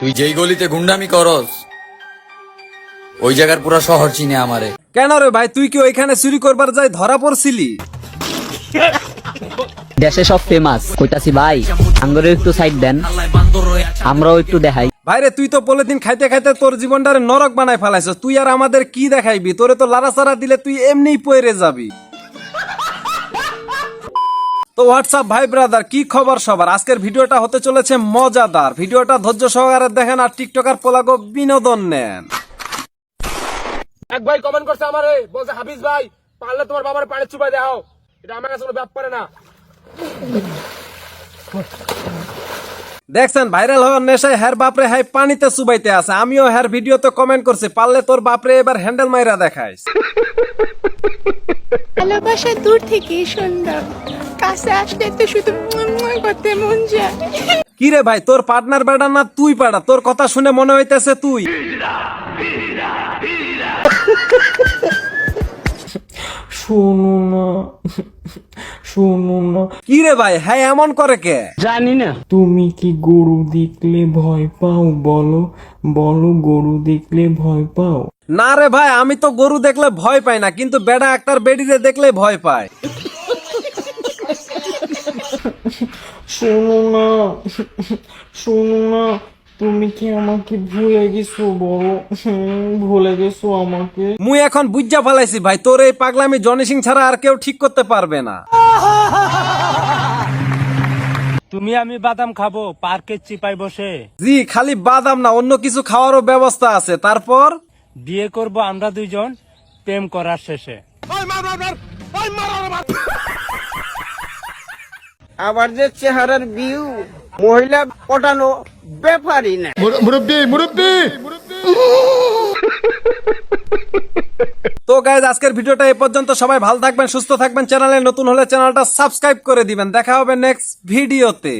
তুই যেই গলিতে গুন্ডামি করস ওই জায়গার পুরো শহর চিনে আমারে। কেন রে ভাই তুই কি ওইখানে চুরি করবার যাই ধরা পড়ছিলি? দেশে সব ফেমাস কইতাছি ভাই আঙ্গরেও একটু সাইড দেন আমরাও একটু দেখাই। ভাইরে তুই তো পলিথিন খাইতে খাইতে তোর জীবনটারে নরক বানায় ফেলাইছ তুই আর আমাদের কি দেখাইবি? তোরে তো লাড়াচাড়া দিলে তুই এমনিই পয়রে যাবি। তো হোয়াটসঅ্যাপ ভাই ব্রাদার কি খবর সবার? আজকের ভিডিওটা হতে চলেছে মজাদার। ভিডিওটা ধৈর্য সহকারে দেখেন আর টিকটকার পোলাগো বিনোদন নেন। এক ভাই কমেন্ট করছে আমারে বলছে হাফিজ ভাই পারলে তোমার বাবার পানি চুপাই দেখাও। এটা আমার কাছে কোনো ব্যাপার না। দেখছেন ভাইরাল হওয়ার নেশায় হ্যার বাপরে হাই পানিতে চুবাইতে আছে। আমিও হ্যার ভিডিওতে কমেন্ট করছি পারলে তোর বাপরে এবার হ্যান্ডেল মাইরা দেখাইস। ভালোবাসা দূর থেকেই সুন্দর। কাছে আসলে তো শুধু করতে মন যায়। কি রে ভাই তোর পার্টনার বেড়া না তুই পাড়া তোর কথা শুনে মনে হইতেছে তুই। শোনো না শোনো না। কি রে ভাই হ্যাঁ এমন করে কে? তুমি কি গরু দেখলে ভয় পাও বলো? বলো গরু দেখলে ভয় পাও? না রে ভাই আমি তো গরু দেখলে ভয় পাই না কিন্তু বেড়া একটার বেডিরে দেখলে ভয় পায়। শোনো না শোনো না তুমি কি আমাকে ভুলে গেছো বলো ভুলে গেছো আমাকে? মুই এখন বুঝা ফেলাইছি ভাই তোর এই পাগলামি জনি সিং ছাড়া আর কেউ ঠিক করতে পারবে না। তুমি আমি বাদাম খাব পার্কের চিপায় বসে। জি খালি বাদাম না অন্য কিছু খাওয়ারও ব্যবস্থা আছে। তারপর? বিয়ে করব আমরা দুইজন প্রেম করার শেষে। আবার যে চেহারার বিউ মহিলা পটানো ব্যাপারই না। মুরব্বী মুরব্বী তো গাইজ আজকের ভিডিওটা এই পর্যন্ত। সবাই ভালো থাকবেন সুস্থ থাকবেন। চ্যানেলে নতুন হলে চ্যানেলটা সাবস্ক্রাইব করে দিবেন। দেখা হবে নেক্সট ভিডিওতে।